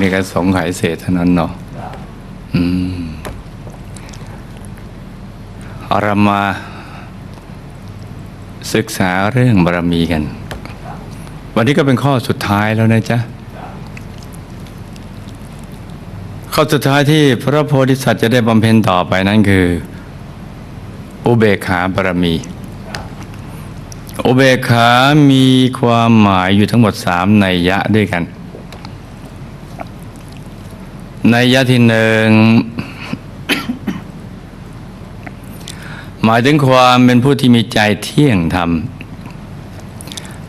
คนี่ก็สงไขยเศษเท่านั้นเนาะอืมเรามาศึกษาเรื่องบารมีกัน วันนี้ก็เป็นข้อสุดท้ายแล้วนะจ๊ะ ข้อสุดท้ายที่พระโพธิสัตว์จะได้บำเพ็ญต่อไปนั้นคือ อุเบกขาบารมี อุเบกขามีความหมายอยู่ทั้งหมดสามในยะด้วยกัน ในยยะที่หนึ่งหมายถึงความเป็นผู้ที่มีใจเที่ยงธรรม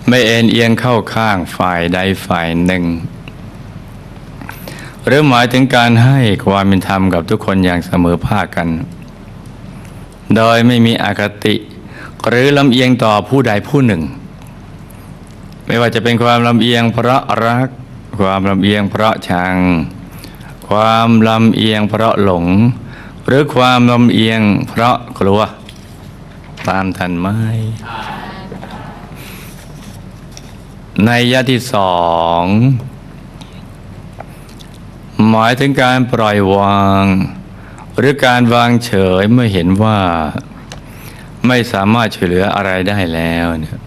ไม่เอ็นเอียงเข้าข้างฝ่ายใดฝ่ายหนึ่ง หรือหมายถึงการให้ความเป็นธรรมกับทุกคนอย่างเสมอภาคกัน โดยไม่มีอคติ หรือลำเอียงต่อผู้ใดผู้หนึ่ง ไม่ว่าจะเป็นความลำเอียงเพราะรัก ความลำเอียงเพราะชัง ความลำเอียงเพราะหลง หรือความลำเอียงเพราะกลัว ตามทันไหมในยะที่สองหมายถึงการปล่อยวาง หรือการวางเฉยเมื่อเห็นว่าไม่สามารถช่วยเหลืออะไรได้แล้วเนี่ย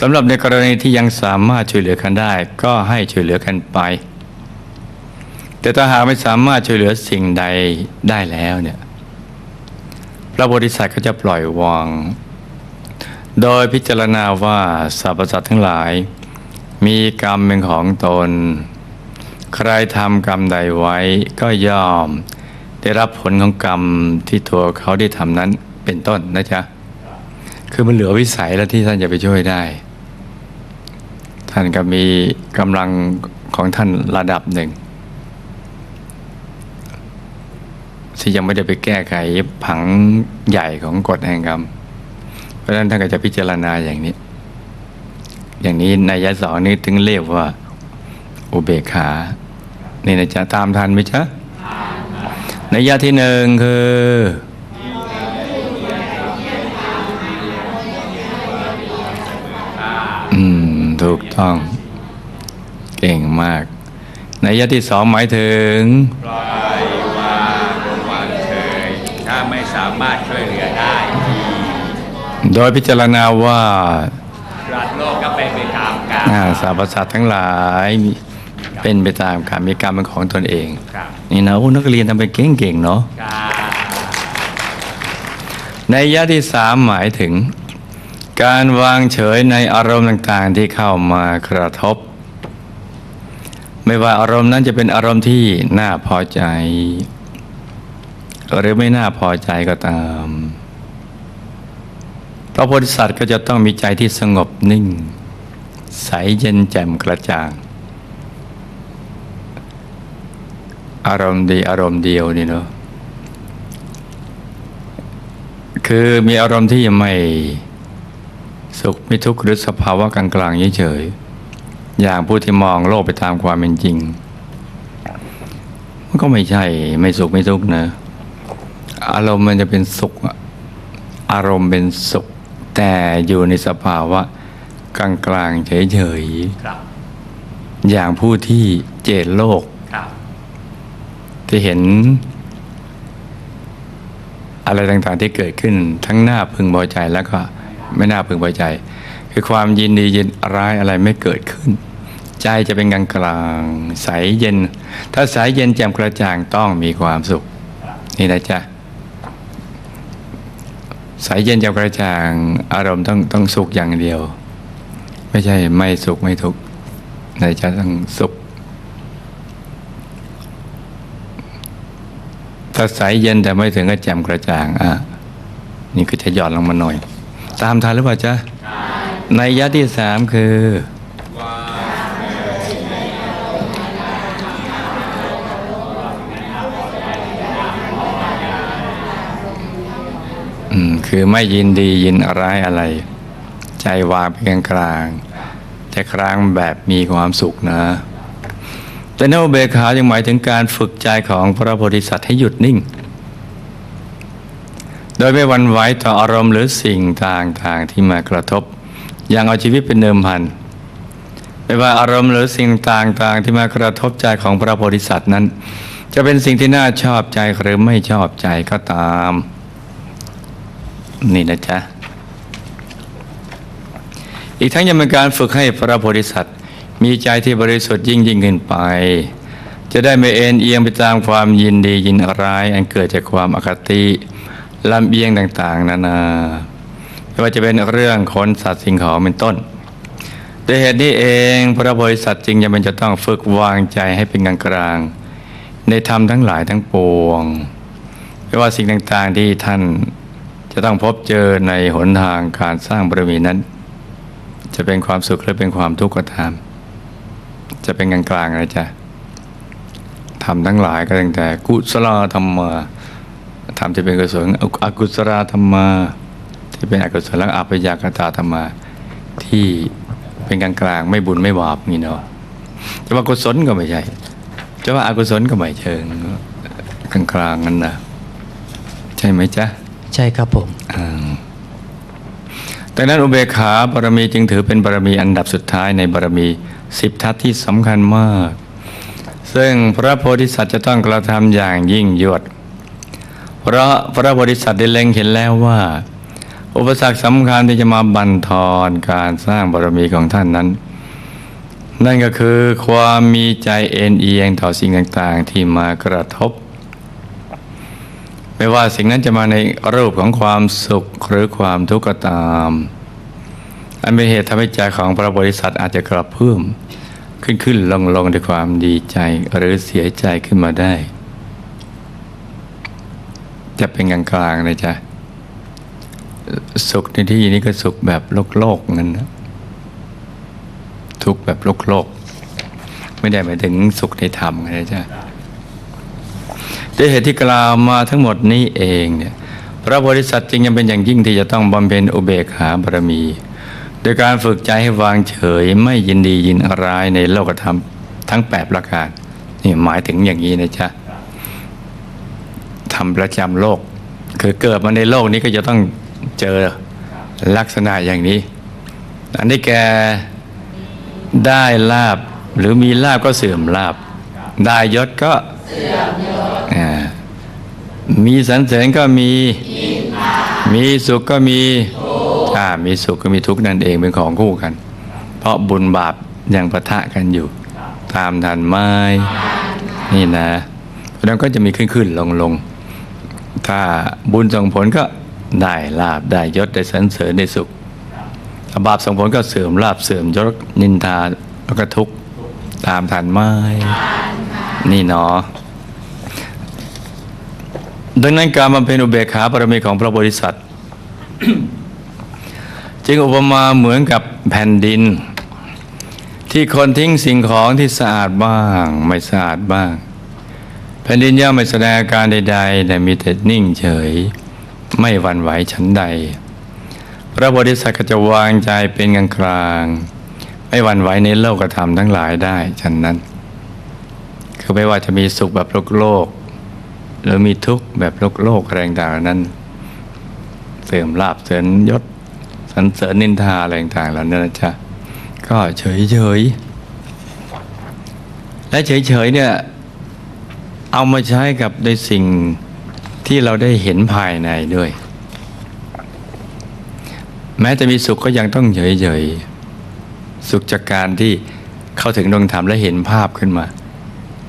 สำหรับในกรณีที่ยังสามารถช่วยเหลือกันได้ ก็ให้ช่วยเหลือกันไป แต่ถ้าหาไม่สามารถช่วยเหลือสิ่งใดได้แล้วเนี่ยพระโพธิสัตว์ก็จะปล่อยวาง โดยพิจารณาว่าสรรพสัตว์ทั้งหลาย มีกรรมเป็นของตน ใครทำกรรมใดไว้ก็ย่อม ได้รับผลของกรรมที่ตัวเขาได้ทำนั้นเป็นต้นนะจ๊ะ คือมันเหลือวิสัยแล้วที่ท่านจะไปช่วยได้ ท่านก็มีกำลังของท่านระดับหนึ่ง ที่ยังไม่ได้ไปแก้ไขผังใหญ่ของกฎแห่งกรรม เพราะฉะนั้นท่านก็จะพิจารณาอย่างนี้ อย่างนี้ในยะสองนี้ถึงเรียกว่า อุเบกขา นี่นะจ๊ะตามทันไหมจ๊ะในยะที่หนึ่งคืออืม ถูกต้อง เก่งมาก ในยะที่สองหมายถึงปล่ามารถช่วยเหลือได้โดยพิจารณาว่ารัฐโลกก็เป็นไปตามกรรมอ่าสรรพสัตว์ทั้งหลายมีเป็นไปตามกรรมมีกรรมเป็นของตนเอง ครับนี่นะโอ้นักเรียนทำไปเก่งๆเนาะการในยะที่สามหมายถึง การวางเฉยในอารมณ์ต่างๆที่เข้ามากระทบ ไม่ว่าอารมณ์นั้นจะเป็นอารมณ์ที่น่าพอใจ หรือไม่น่าพอใจก็ตามพระโพธิสัตว์ก็จะต้องมีใจที่สงบนิ่ง ใสเย็นแจ่มกระจ่าง อารมณ์ดีอารมณ์เดียวนี่เนาะคือมีอารมณ์ที่ไม่สุขไม่ทุกข์หรือสภาวะกลางๆเฉยๆอย่างผู้ที่มองโลกไปตามความเป็นจริง มันก็ไม่ใช่ไม่สุขไม่ทุกข์นะ อารมณ์มันจะเป็นสุขอะอารมณ์เป็นสุข แต่อยู่ในสภาวะกลางๆเฉยครับๆอย่างผู้ที่เจตโลกครับที่เห็น อะไรต่างๆที่เกิดขึ้นทั้งหน้าพึงพอใจแล้วก็ไม่น่าพึงพอใจ คือความยินดียินร้ายอะไรไม่เกิดขึ้น ใจจะเป็นกลางกลางๆใสเย็น ถ้าใสเย็นแจ่มกระจ่างต้องมีความสุข นี่นะจ๊ะ ใสเย็นแจ่มกระจ่างอารมณ์ต้องต้องสุขอย่างเดียว ไม่ใช่ไม่สุขไม่ทุกข์ในจะต้องสุขถ้าใสเย็นแต่ไม่ถึงก็แจ่มกระจ่างอะนี่ก็จะหย่อนลงมาหน่อย ตามทันหรือเปล่าจ๊ะในยะที่สามคือ คือไม่ยินดียินอะไรายอะไร ใจวางเป็นกลางแต่ครั้งแบบมีความสุขนะ แต่นอเบกขายังหมายถึงการฝึกใจของพระโพธิสัตว์ให้หยุดนิ่ง โดยไม่หวันไหวต่ออารมณ์หรือสิ่งต่างๆที่มากระทบ อย่างเอาชีวิตเป็นเดิมพันไม่ว่าอารมณ์หรือสิ่งต่างๆ ที่มากระทบใจของพระโพธิสัตว์นั้น จะเป็นสิ่งที่น่าชอบใจหรือไม่ชอบใจก็ตาม นี่นะจ๊ะ อีกทั้งยังเป็นการฝึกให้พระโพธิสัตว์ มีใจที่บริสุทธิ์ยิ่งยิ่งขึ้นไป จะได้ไม่เอ็นเอียงไปตามความยินดียินร้าย อันเกิดจากความอคติลำเอียงต่าง ๆ นานาไม่ว่าจะเป็นเรื่องคนสัตว์สิ่งของเป็นต้นด้วยเหตุนี้เองพระโพธิสัตว์จึงจำเป็นจะต้องฝึกวางใจให้เป็นกลางกลางในธรรมทั้งหลายทั้งปวงไม่ว่าสิ่งต่างๆที่ท่าน จะต้องพบเจอในหนทางการสร้างบารมีนั้น จะเป็นความสุขหรือเป็นความทุกข์ก็ตาม จะเป็นกลางๆนะจ๊ะทำทั้งหลายก็ตั้งแต่กุศลธรรมาทำที่เป็นกุศลอกุศลธรรมาที่เป็นอกุศลอัปยากตาธรรมาที่เป็นกลางๆไม่บุญไม่บาปนี่เนาะจะว่ากุศลก็ไม่ใช่จะว่าอากุศลก็ไม่เชิงกลางๆนั่นนะใช่ไหมจ๊ะ ใช่ครับผมดังนั้นอุเบกขาบารมีจึงถือเป็นบารมีอันดับสุดท้ายในบารมีสิบทัศที่สำคัญมาก ซึ่งพระโพธิสัตว์จะต้องกระทำอย่างยิ่งยวด เพราะพระโพธิสัตว์ได้เล็งเห็นแล้วว่า อุปสรรคสำคัญที่จะมาบั่นทอนการสร้างบารมีของท่านนั้น นั่นก็คือความมีใจเอ็นเอียงต่อสิ่งต่างๆที่มากระทบ ไม่ว่าสิ่งนั้นจะมาในรูปของความสุขหรือความทุกข์ก็ตาม อันเป็นเหตุทำให้ใจของพระบริษัทอาจจะกระเพื่อมขึ้นขึ้นลงลงด้วยความดีใจหรือเสียใจขึ้นมาได้ จะเป็นกลางกลางนะจ๊ะสุขในที่นี้ก็สุขแบบโลกโลกนั่นนะทุกแบบโลกโลก ไม่ได้หมายถึงสุขในธรรมนะจ๊ะ ด้วยเหตุที่กล่าวมาทั้งหมดนี้เองเนี่ยพระโพธิสัตว์จึงยังเป็นอย่างยิ่งที่จะต้องบำเพ็ญอุเบกขาบารมี โดยการฝึกใจให้วางเฉยไม่ยินดียินร้ายในโลกธรรมทั้งแปดประการนี่หมายถึงอย่างนี้นะจ๊ะทำประจำโลก คือเกิดมาในโลกนี้ก็จะต้องเจอลักษณะอย่างนี้ อันนี้แกได้ลาบหรือมีลาบก็เสื่อมลาบ ได้ยศก็อ่า มีสรรเสริญก็มีมีสุขก็มีอ่ามีสุขก็มีทุกข์นั่นเองเป็นของคู่กัน เพราะบุญบาปยังปะทะกันอยู่ ตามทันไม้นี่นะเพราะฉะนั้นก็จะมีขึ้นขึ้นลงลงถ้าบุญส่งผลก็ได้ลาบได้ยศได้สรรเสริญได้สุขบาปส่งผลก็เสื่อมลาบเสื่อมยศนินทาแล้วก็ทุกข์ตามทันไม้นี่เนาะ ดังนั้นการบำเพ็ญอุเบกขาบารมีของพระโพธิสัตว์จึงอุปมาเหมือนกับแผ่นดิน ที่คนทิ้งสิ่งของที่สะอาดบ้างไม่สะอาดบ้าง แผ่นดินย่อมไม่แสดงอาการใด ๆ แต่มีแต่นิ่งเฉย ไม่หวั่นไหวฉันใด พระโพธิสัตว์ก็จะวางใจเป็นกลางกลางไม่หวั่นไหวในโลกธรรมทั้งหลายได้ฉันนั้น คือไม่ว่าจะมีสุขแบบโลกโลก หรือมีทุกข์แบบโลกโลกอะไรต่างๆนั้น เสื่อมลาบเสื่อมยศสรรเสริญนินทาอะไรต่างๆแล้วนั่นนะจ๊ะก็เฉยเฉยๆและเฉยเฉยๆเนี่ยเอามาใช้กับในสิ่งที่เราได้เห็นภายในด้วย แม้จะมีสุขก็ยังต้องเฉยเฉยๆสุขจากการที่เข้าถึงดวงธรรมและเห็นภาพขึ้นมา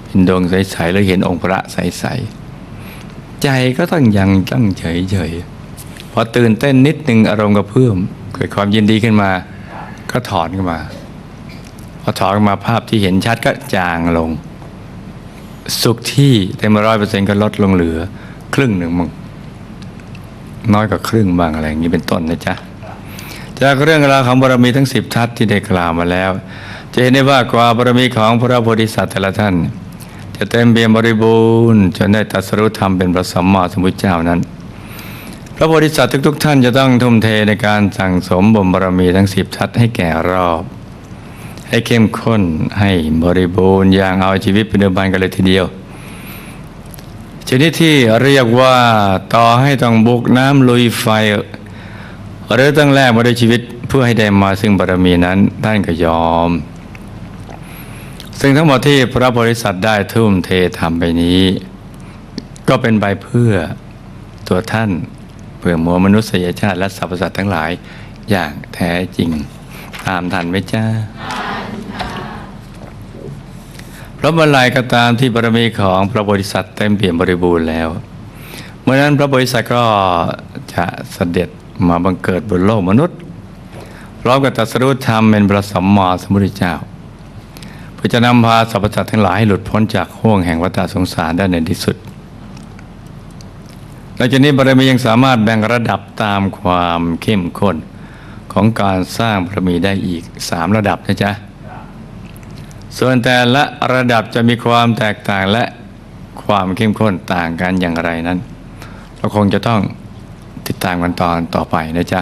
เห็นดวงใสๆแล้วเห็นองค์พระใสๆ ใจก็ต้องยังต้องเฉยๆพอตื่นเต้นนิดนึงอารมณ์ก็เพิ่มเกิดความยินดีขึ้นมา ก็ถอนขึ้นมา พอถอนมาภาพที่เห็นชัดก็จางลง สุขที่เต็มร้อยเปอร์เซ็นต์ก็ลดลงเหลือ ครึ่งหนึ่งมึงน้อยกว่าครึ่งบางอะไรอย่างนี้เป็นต้นนะจ๊ะจากเรื่องราวของบารมีทั้งสิบทัศที่ได้กล่าวมาแล้ว จะเห็นได้ว่ากว่าบารมีของพระโพธิสัตว์แต่ละท่าน จะเต็มเปี่ยมบริบูรณ์จนได้ตรัสรู้ธรรมเป็นพระสัมมาสัมพุทธเจ้านั้น พระโพธิสัตว์ทุกๆ ท่านจะต้องทุ่มเทในการสั่งสมบ่มบารมีทั้งสิบทัศให้แก่รอบ ให้เข้มข้นให้บริบูรณ์อย่างเอาชีวิตเป็นเดิมพันกันเลยทีเดียวชนิดที่เรียกว่าต่อให้ต้องบุกน้ำลุยไฟ หรือต้องแลกมาด้วยชีวิตเพื่อให้ได้มาซึ่งบารมีนั้นท่านก็ยอม ซึ่งทั้งหมดที่พระบริษัทได้ทุ่มเททำไปนี้ ก็เป็นใบเพื่อตัวท่านเพื่อมวลมนุษยชาติและสรรพสัตว์ทั้งหลายอย่างแท้จริง ตามทันไหมจ้าพระเมื่อไรก็ตามที่บารมีของพระบริษัทเต็มเปี่ยมบริบูรณ์แล้วเมื่อนั้นพระบริษัทก็จะเสด็จมาบังเกิดบนโลกมนุษย์พร้อมกับตรัสรู้ธรรมเป็นพระสัมมาสัมพุทธเจ้า พื่อจะนำพาสรรพสัตว์ทั้งหลายให้หลุดพ้นจากห่วงแห่งวัฏสงสารได้ในที่สุดหลังจากนี้บารมียังสามารถแบ่งระดับตามความเข้มข้นของการสร้างบารมีได้อีกสามระดับนะจ๊ะ ส่วนแต่ละระดับจะมีความแตกต่างและความเข้มข้นต่างกันอย่างไรนั้น เราคงจะต้องติดตามกันตอนต่อไปนะจ๊ะ